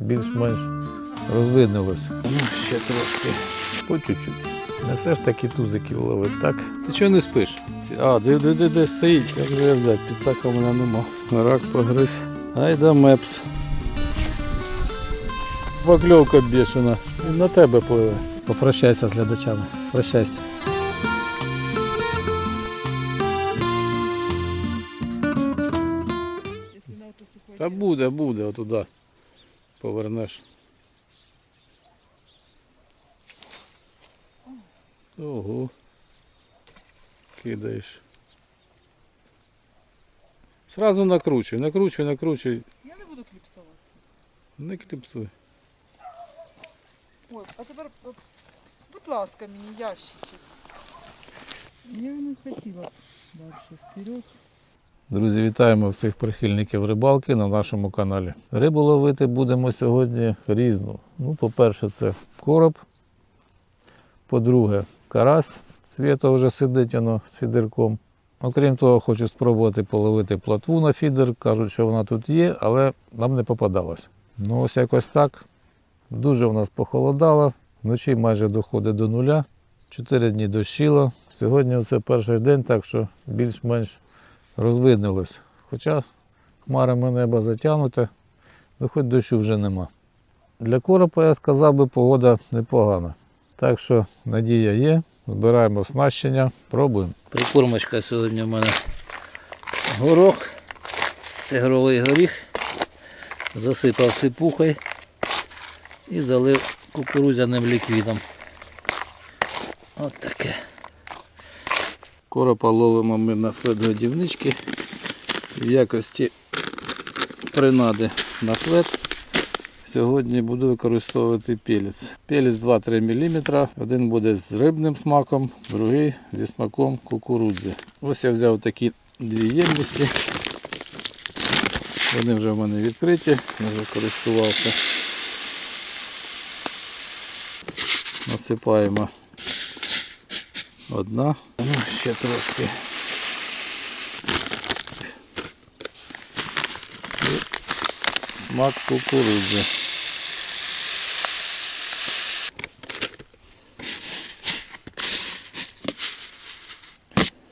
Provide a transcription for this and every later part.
більш-менш розвиднилось. Ну, ще трошки. По чуть-чуть. Не все ж таки тузиків ловить, так? Ти чого не спиш? А, де, де, де, де стоїть? Як же я взяти? Підсака в мене нема. Рак погриз. Айда мепс. Покльовка бішена. Він на тебе пливе. Попрощайся з глядачами. Прощайся. Та буде, буде, отуда повернеш. Ого. Кидаєш. Сразу накручуй, накручуй, накручуй. Я не буду кліпсуватися. Не кліпсуй. Ой, а тепер, будь ласка, мені ящичок. Я не хотіла далі вперед. Друзі, вітаємо всіх прихильників рибалки на нашому каналі. Рибу ловити будемо сьогодні різну. Ну, по-перше, це короб. По-друге, карась. Свята вже сидить воно з фідерком. Окрім того, хочу спробувати половити платву на фідер. Кажуть, що вона тут є, але нам не попадалось. Ну, ось якось так. Дуже в нас похолодало. Вночі майже доходить до нуля. Чотири дні дощило. Сьогодні це перший день, так що більш-менш розвиднилось. Хоча хмарами небо затягнуте, ну хоч дощу вже нема. Для коропа, я сказав би, погода непогана. Так що надія є, збираємо оснащення, пробуємо. Прикормочка сьогодні в мене горох, тигровий горіх, засипав сипухою і залив кукурудзяним ліквідом. От таке. Коропа ловимо ми на флет-годівнички в якості принади на флет. Сьогодні буду використовувати пелець. Пелець 2-3 мм. Один буде з рибним смаком, другий зі смаком кукурудзи. Ось я взяв такі дві ємності. Вони вже в мене відкриті, я вже користувався. Насипаємо одна. Ну, ще трошки. І смак кукурудзи.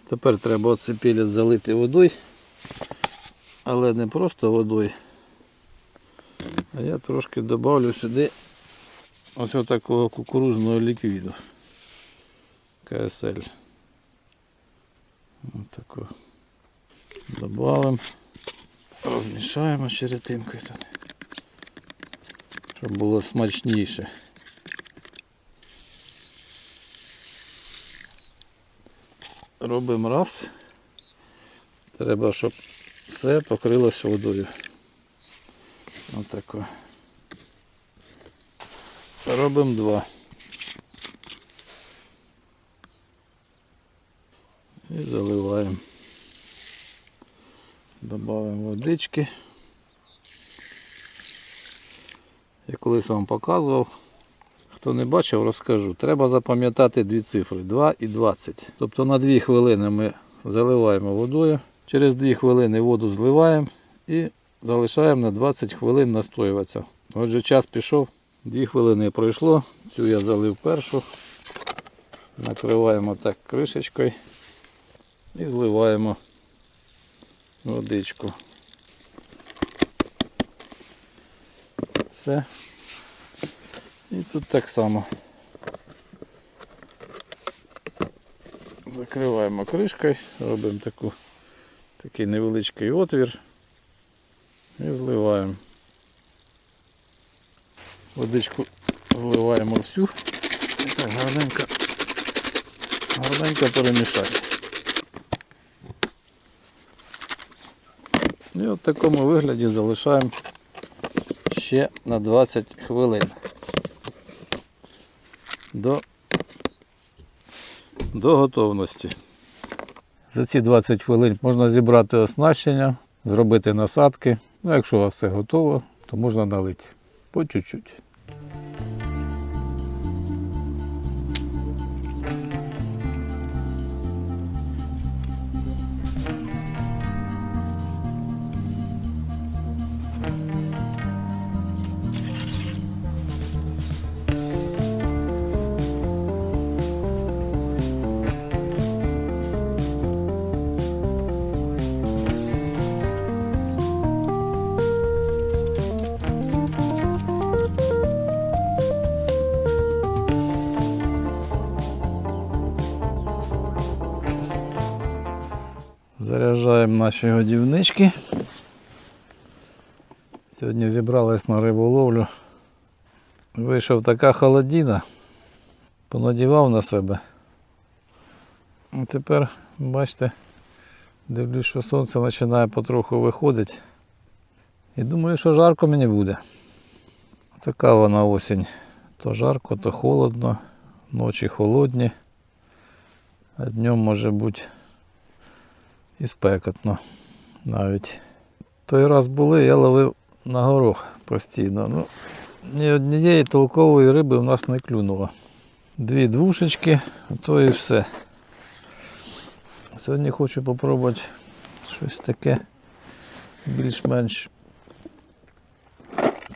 Тепер треба оцей пелець залити водою, але не просто водою. А я трошки додавлю сюди ось такого кукурузного ліквіду. КСЛ. Ось таку. Добавимо. Розмішаємо черетинкою. Щоб було смачніше. Робимо раз. Треба, щоб все покрилось водою. Отако. Робимо два. І заливаємо. Добавимо водички. Я колись вам показував. Хто не бачив, розкажу. Треба запам'ятати дві цифри 2 і 20. Тобто на 2 хвилини ми заливаємо водою. Через 2 хвилини воду зливаємо і залишаємо на 20 хвилин настоюватися. Отже, час пішов, 2 хвилини пройшло. Цю я залив першу. Накриваємо так кришечкою і зливаємо водичку. Все. І тут так само. Закриваємо кришкою, робимо таку, такий невеличкий отвір і зливаємо. Водичку зливаємо всю і так гарненько, гарненько перемішати. І от в такому вигляді залишаємо ще на 20 хвилин. До, до готовності. За ці 20 хвилин можна зібрати оснащення, зробити насадки. Ну, якщо у вас все готово, то можна налити по чуть-чуть. Продовжуємо наші годівнички. Сьогодні зібрались на риболовлю. Вийшов така холодіна, понадівав на себе. І тепер, бачите, дивлюсь, що сонце починає потроху виходити. І думаю, що жарко мені буде. Така вона осінь. То жарко, то холодно, ночі холодні, а днем може бути і спекотно навіть. Той раз були, я ловив на горох постійно. Ну, ні однієї толкової риби в нас не клюнуло. Дві двушечки, то і все. Сьогодні хочу попробувати щось таке більш-менш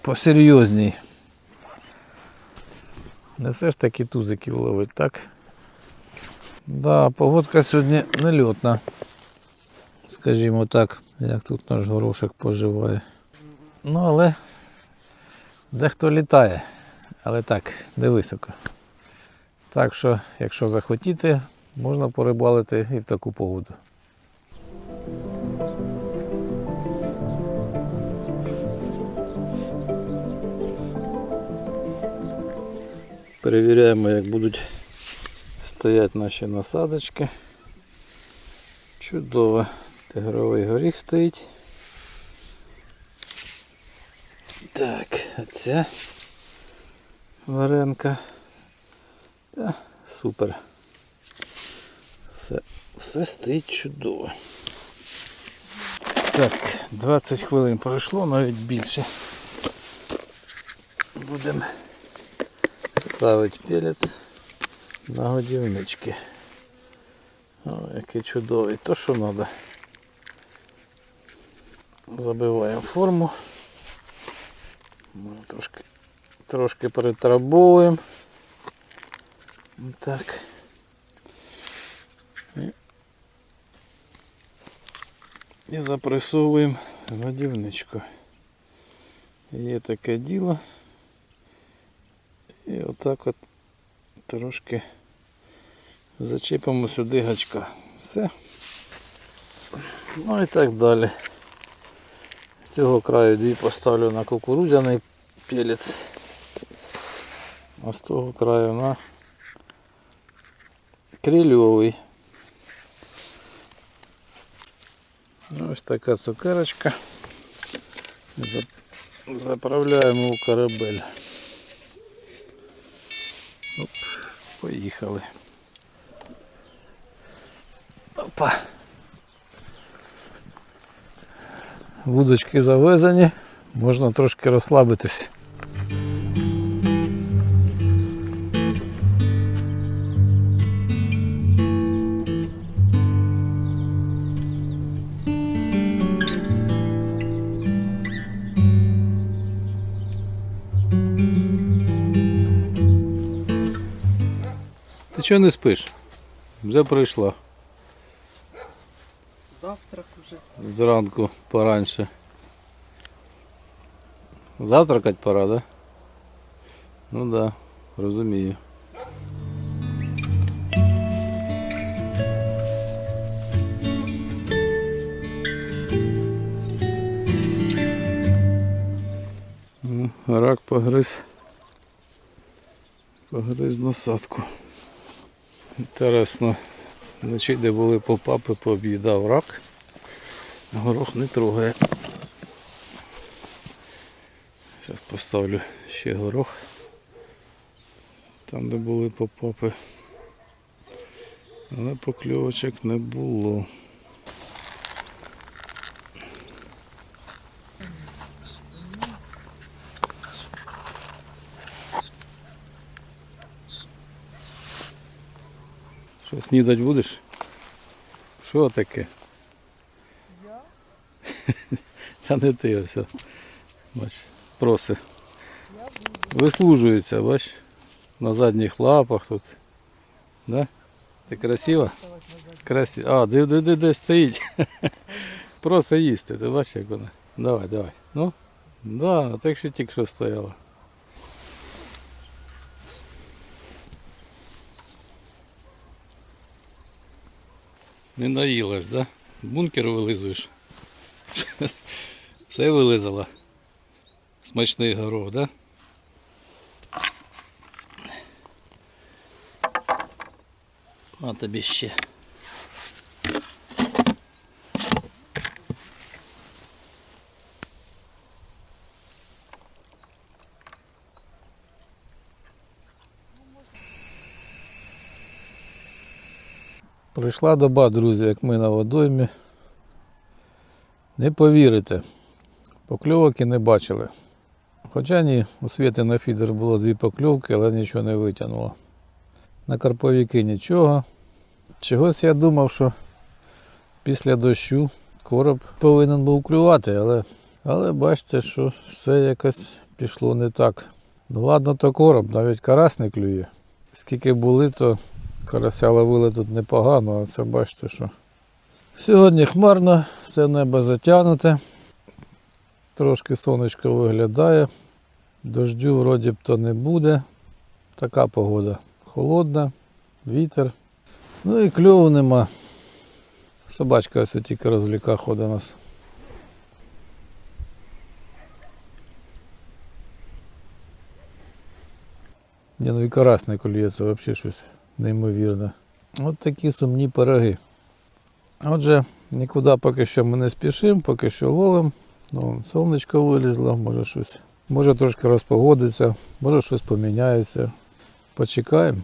посерйозній. Не все ж таки тузиків ловить, так? Да, погодка сьогодні нельотна. Скажімо так, як тут наш горошок поживає. Ну, але дехто літає, але так, не високо. Так що, якщо захотіти, можна порибалити і в таку погоду. Перевіряємо, як будуть стоять наші насадочки. Чудово. Тигровий горіх стоїть. Так, оця варенка. Та, супер. Все, все стоїть чудово. Так, 20 хвилин пройшло, навіть більше. Будемо ставити пелець на годівнички. О, який чудовий. То що треба. Забиваємо форму. Трошки, трошки перетрабовуємо. Так. І, і запресовуємо годівничку. Є таке діло. І отак от трошки зачепимо сюди гачка. Все. Ну і так далі. Цього краю дві поставлю на кукурудзяний пелець, а з того краю на крильовий. Ось така цукерочка. Заправляємо у корабель. Оп, поїхали. Опа. Вудочки завезені, можна трошки розслабитись. Ти чого не спиш? Вже прийшла. Зранку пораньше. Завтракать пора, да? Ну да, розумію. Рак погриз. Погриз насадку. Інтересно, вночі, де були попапи, пооб'їдав рак. Горох не трогає. Зараз поставлю ще горох. Там де були попапи. Але покльовочок не було. Що, снідать будеш? Що таке? Я? Та не ти ось. Бач, проси. Вислужується, бач, на задніх лапах тут. Да? Ти? Вставать. Красиво. А, де, де, де, де стоїть. Просто їсти, ти бачиш, як вона. Давай, давай. Ну? Да, так що тільки що стояла. Не наїлась, да? Бункер вилизуєш. Все вилизала. Смачний горох, да? А тобі ще. Прийшла доба, друзі, як ми на водоймі. Не повірите, покльовок і не бачили. Хоча ні, у світі на фідер було дві покльовки, але нічого не витягнуло. На карповіки нічого. Чогось я думав, що після дощу короб повинен був клювати, але, але бачите, що все якось пішло не так. Ну ладно, то короб, навіть карась не клює. Скільки були, то карася ловили тут непогано, а це бачите, що сьогодні хмарно, все небо затягнуте. Трошки сонечко виглядає. Дождю вроді б то не буде. Така погода. Холодна, вітер. Ну і кльову нема. Собачка ось тільки розвліка ходить нас. Ні, ну і карась не взагалі щось неймовірне. От такі сумні пироги. Отже, нікуди поки що ми не спішимо, поки що ловимо. Ну, сонечко вилізло, може щось. Може трошки розпогодиться, може щось поміняється. Почекаємо.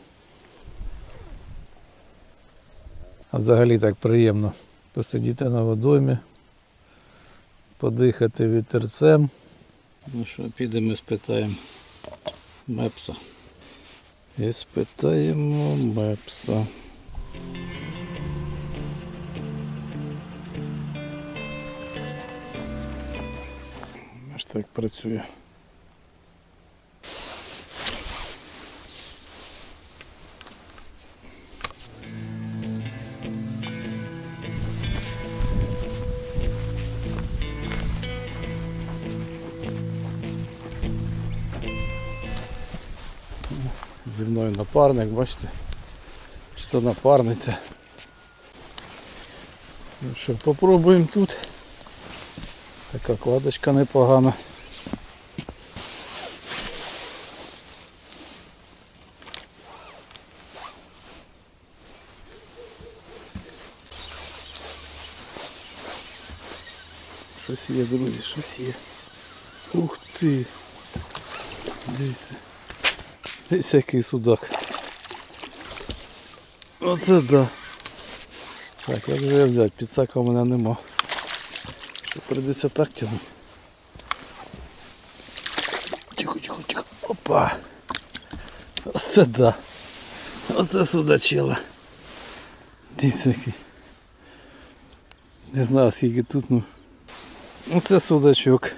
А взагалі так приємно посидіти на водоймі, подихати вітерцем. Ну що, підемо і спитаємо Мепса. І спитаємо Мепса. Аж так працює. Зі мною напарник, бачите? Що напарниця. Ну що, попробуємо тут. Така кладочка непогана. Щось є, друзі, щось є. Ух ти! Дивіться. Дивіться який судак. Оце да. Так, як же взяти? Підсака у мене нема. Що прийдеться так тягнути. Тихо, тихо, тихо. Опа. Оце да. Оце судачила. Дивіться який. Не знаю скільки тут, ну. Оце судачок.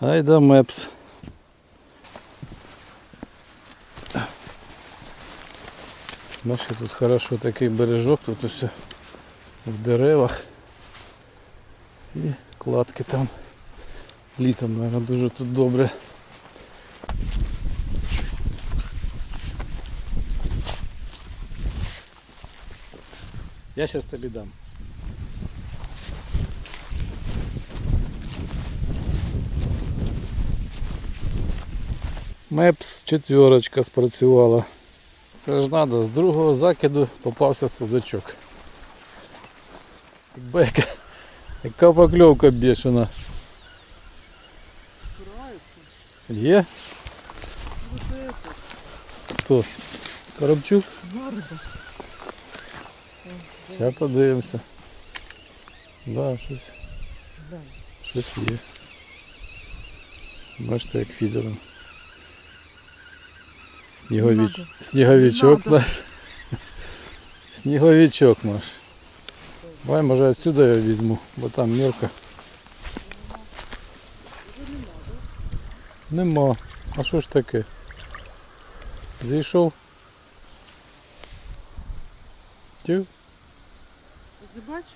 Айда мепс. Бачите, тут хорошо такий бережок, тут все в деревах. І кладки там. Літом, мабуть, дуже тут добре. Я зараз тобі дам. Мепс четверочка спрацювала. Це ж треба, з другого закиду попався судачок. Бека. Яка покльовка бешена. Збирається. Є? Вот это. Хто? Коробчук? Гарно. Зараз подивимося. Да, щось, Да. щось є. Бачите, як фідером. Сніговіч... надо. Сніговичок Не надо. наш. Сніговичок наш. Давай, може отсюда я візьму, бо там мілко. Нема. А що ж таке? Зійшов. Тю. Ти бачиш?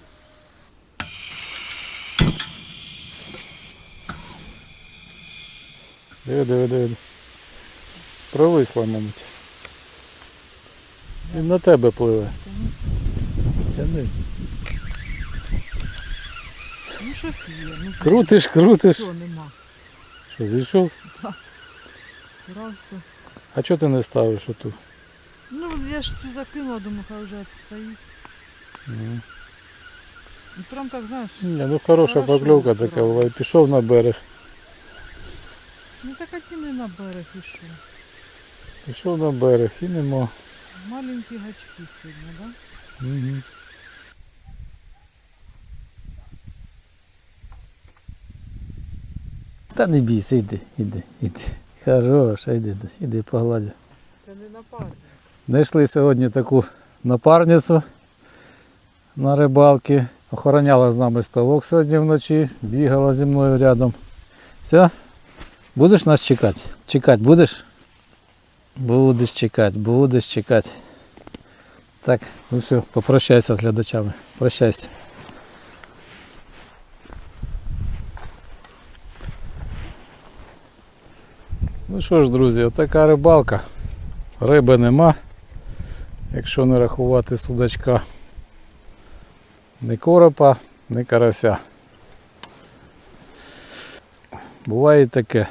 Диви, диви, диви. Провисла, мабуть. Він на тебе пливе. Тяни. Ну щось є. Ну, Крутиш, крутиш. Що нема. Що, зійшов? Старався. А чого ти не ставиш оту? Ну я ж цю закинула, думаю, хай вже відстоїть. Ні, І прям так, знаєш, ну хороша Хорошо покльовка така буває. Пішов на берег. ну так а ті не на берег ішов. Пішов на берег і нема. Маленькі гачки сьогодні, да? Угу. Та не бійся, йди, йди, йди. Хороша, йди, йди погладю. Це не на парі. Знайшли сьогодні таку напарницю на рибалки. Охороняла з нами ставок сьогодні вночі, бігала зі мною рядом. Все? Будеш нас чекати? Чекати будеш? Будеш чекати, будеш чекати. Так, ну все, попрощайся з глядачами. Прощайся. Ну що ж, друзі, отака рибалка. Риби нема. Якщо не рахувати судачка. Ні коропа, ні карася. Буває таке.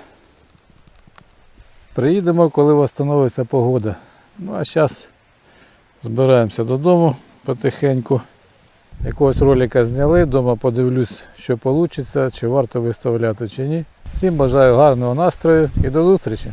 Приїдемо, коли встановиться погода. Ну а зараз збираємося додому потихеньку. Якогось ролика зняли, вдома подивлюсь, що вийде, чи варто виставляти, чи ні. Всім бажаю гарного настрою і до зустрічі!